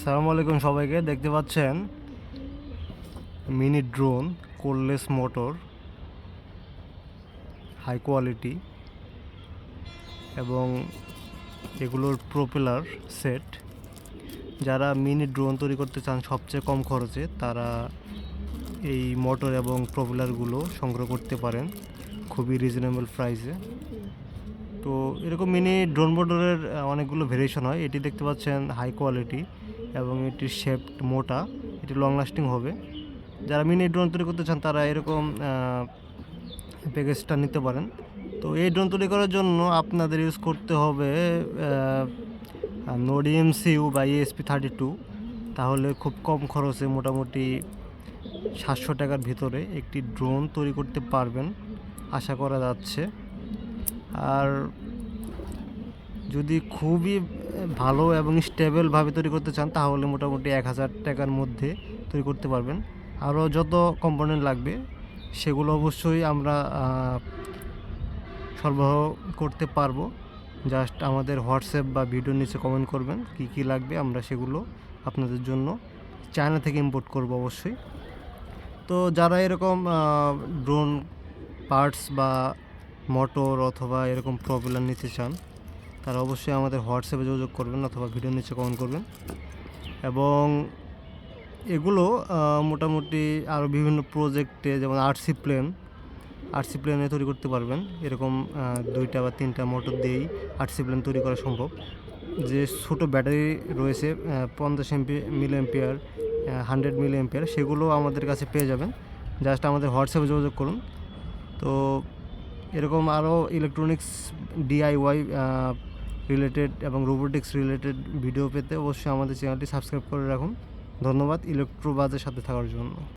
সালামু আলাইকুম সবাইকে, দেখতে পাচ্ছেন? Mini drone coreless motor, high quality, এবং এগুলোর প্রপেলার সেট। যারা মিনি ড্রোন তৈরি করতে চান, সবচেয়ে কম খরচে তারা এই মোটর এবং প্রপেলারগুলো সংগ্রহ করতে পারেন, খুবই রিজনেবল প্রাইসে তো এরকম মিনি ড্রোন মোটরের অনেকগুলো ভেরিয়েশন হয়। এটি দেখতে পাচ্ছেন হাই কোয়ালিটি এবং এটির শেপ মোটা, এটি লং লাস্টিং হবে। যারা মিনি ড্রোন তৈরি করতে চান, তারা এরকম প্যাকেজটা নিতে পারেন। তো এই ড্রোন তৈরি করার জন্য আপনাদের ইউজ করতে হবে নোড এমসিউ বা ইএসপি থার্টি টু তাহলে খুব কম খরচে মোটামুটি সাতশো টাকার ভিতরে একটি ড্রোন তৈরি করতে পারবেন, আশা করা যাচ্ছে। আর যদি খুবই ভালো এবং স্টেবলভাবে তৈরি করতে চান, তাহলে মোটামুটি এক হাজার টাকার মধ্যে তৈরি করতে পারবেন। আরও যত কম্পোনেন্ট লাগবে, সেগুলো অবশ্যই আমরা সরবরাহ করতে পারব। জাস্ট আমাদের হোয়াটসঅ্যাপ বা ভিডিওর নিচে কমেন্ট করবেন, কি কি লাগবে আমরা সেগুলো আপনাদের জন্য চায়না থেকে ইম্পোর্ট করব অবশ্যই। তো যারা এরকম ড্রোন পার্টস বা মোটর অথবা এরকম প্রবলেম নিতে চান, তারা অবশ্যই আমাদের হোয়াটসঅ্যাপে যোগাযোগ করবেন অথবা ভিডিও নিচে কমেন্ট করবেন। এবং এগুলো মোটামুটি আরও বিভিন্ন প্রজেক্টে যেমন আরসি প্লেন আরসি প্লেনে তৈরি করতে পারবেন। এরকম দুইটা বা তিনটা মোটর দিয়েই আরসি প্লেন তৈরি করা সম্ভব। যে ছোটো ব্যাটারি রয়েছে পঞ্চাশ MP milliampere hundred milliampere সেগুলো আমাদের কাছে পেয়ে যাবেন। জাস্ট আমাদের হোয়াটসঅ্যাপে যোগাযোগ করুন। তো এরকম আরও ইলেকট্রনিক্স ডিআইওয়াই রিলেটেড এবং রোবোটিক্স রিলেটেড ভিডিও পেতে অবশ্যই আমাদের চ্যানেলটি সাবস্ক্রাইব করে রাখুন। ধন্যবাদ ইলেকট্রোবাজের সাথে থাকার জন্য।